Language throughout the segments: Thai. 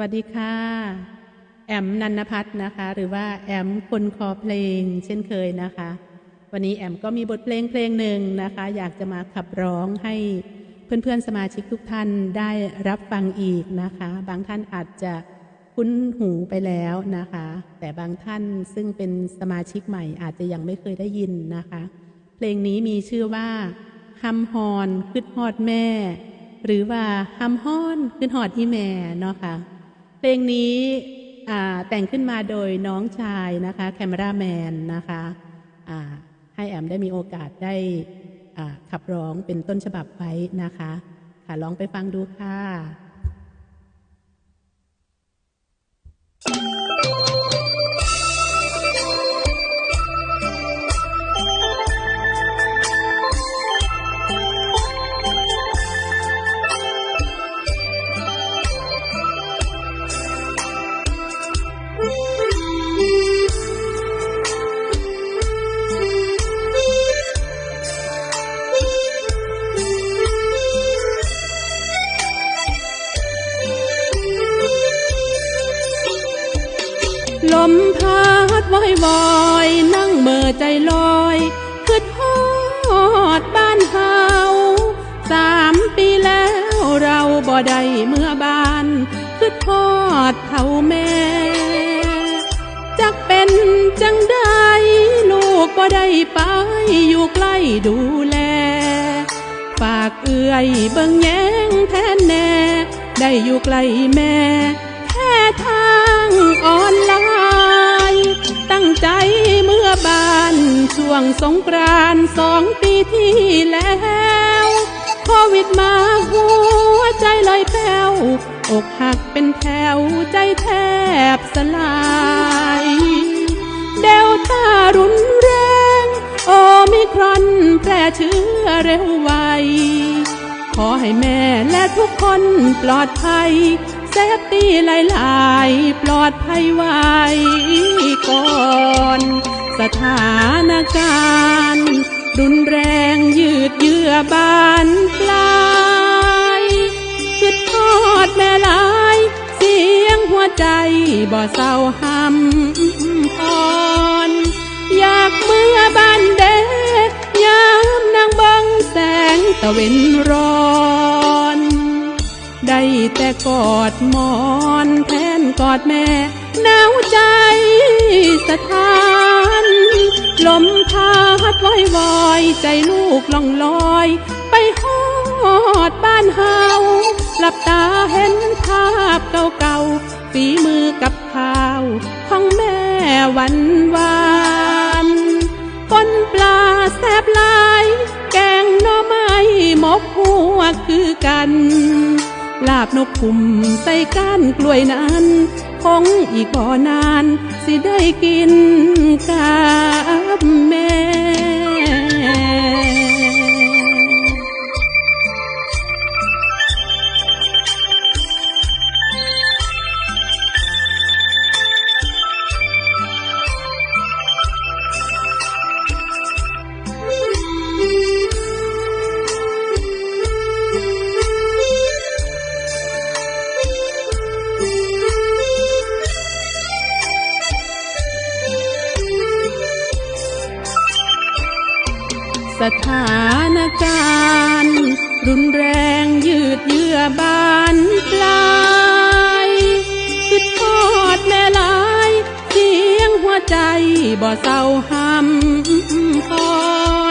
วัสดีค่ะ แอมนันพัฒน์นะคะ หรือว่าแอมคนคอเพลง เช่นเคยนะคะ วันนี้แอมก็มีบทเพลงเพลงหนึ่งนะคะ อยากจะมาขับร้องให้เพื่อนๆสมาชิกทุกท่านได้รับฟังอีกนะคะ บางท่านอาจจะคุ้นหูไปแล้วนะคะ แต่บางท่านซึ่งเป็นสมาชิกใหม่อาจจะยังไม่เคยได้ยินนะคะ เพลงนี้มีชื่อว่าฮัมฮอนขึ้นฮอดแม่ หรือว่าฮัมฮอนขึ้นฮอดอีแม่เนาะค่ะ เพลงนี้แต่งขึ้นมาโดยน้องชายนะคะแคมราแมนนะคะให้แอมได้มีโอกาสได้ขับร้องเป็นต้นฉบับไว้นะคะ ค่ะลองไปฟังดูค่ะ ลมพัดวอยวอยนั่งเมื่อใจลอยคืดฮอดบ้านเฮาสามปีแล้วเราบ่ได้เมื่อบ้านคืดฮอดเท่าแม่จักเป็นจังได้ลูกบ่ได้ไปอยู่ใกล้ดูแล ฝากเอื้อยเบิ่งแยงแทนแน่ ได้อยู่ใกล้แม่แค่ทา งออนไลน์ ตั้งใจเมื่อบานช่วงสงกรานสองปีที่แล้วโควิดมาหัวใจลอยแป้วอกหักเป็นแถวใจแทบสลายเดลต้ารุนแรง โอมิครอนแพร่เชื้อเร็วไว ขอให้แม่และทุกคนปลอดภัย ซฟตี้หลายๆ ปลอดภัยไว้ก่อน สถานการณ์รุนแรงยืดเยื้อบานปลายคิดทอดแม่ลาย เสียงหัวใจบ่เศร้าหำพรอยากเมื่อบ้านเด็กยามนางบังแสงตะเวนรอ ได้แต่กอดหมอนแทนกอดแม่หนาวใจสะท้าน ลมพัดวอยวอยใจลูกล่องลอย ไปฮอดบ้านเฮาหลับตาเห็นภาพเก่าๆฝีมือกับข้าว ของแม่วันวานปนปลาแซบลาย แกงหน่อไม้หมกหัวคือกัน ลาบนกขุมใส่ก้านกล้วยนั้นคงอีกบ่นาน สิได้กินกับแม่ สถานการณ์ รุนแรงยืดเยื้อบานปลายคิดทอดแม่ลาย เสียงหัวใจบ่เศร้าหำพ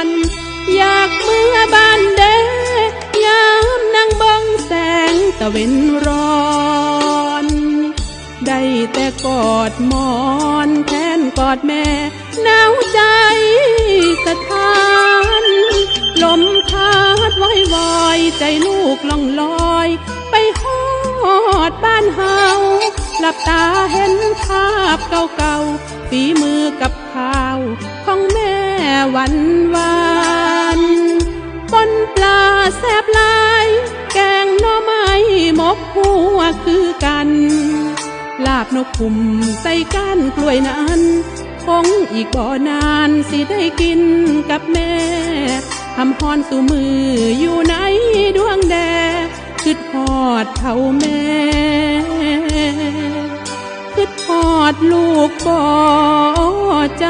รอยากเมื่อบ้านเดยามนั่งเบังแสงตะเวนร้อน ได้แต่กอดหมอนแท ดแม่หนาวใจสะท้าน ลมพัดวอยวอยใจลูกล่องลอย ไปฮอดบ้านเฮาหลับตาเห็นภาพเก่าๆฝีมือกับข้าว ของแม่วันวานปนปลาแซบลาย แกงหน่อไม้มกหัวคือกัน ลาบนกขุมใส่ก้านกล้วยนั้น คงอีกบ่อนานสิได้กินกับแม่ทำพรสู่มืออยู่ในดวงแดคิดพอดเท่าแม่คิดพอดลูกบ่อใจ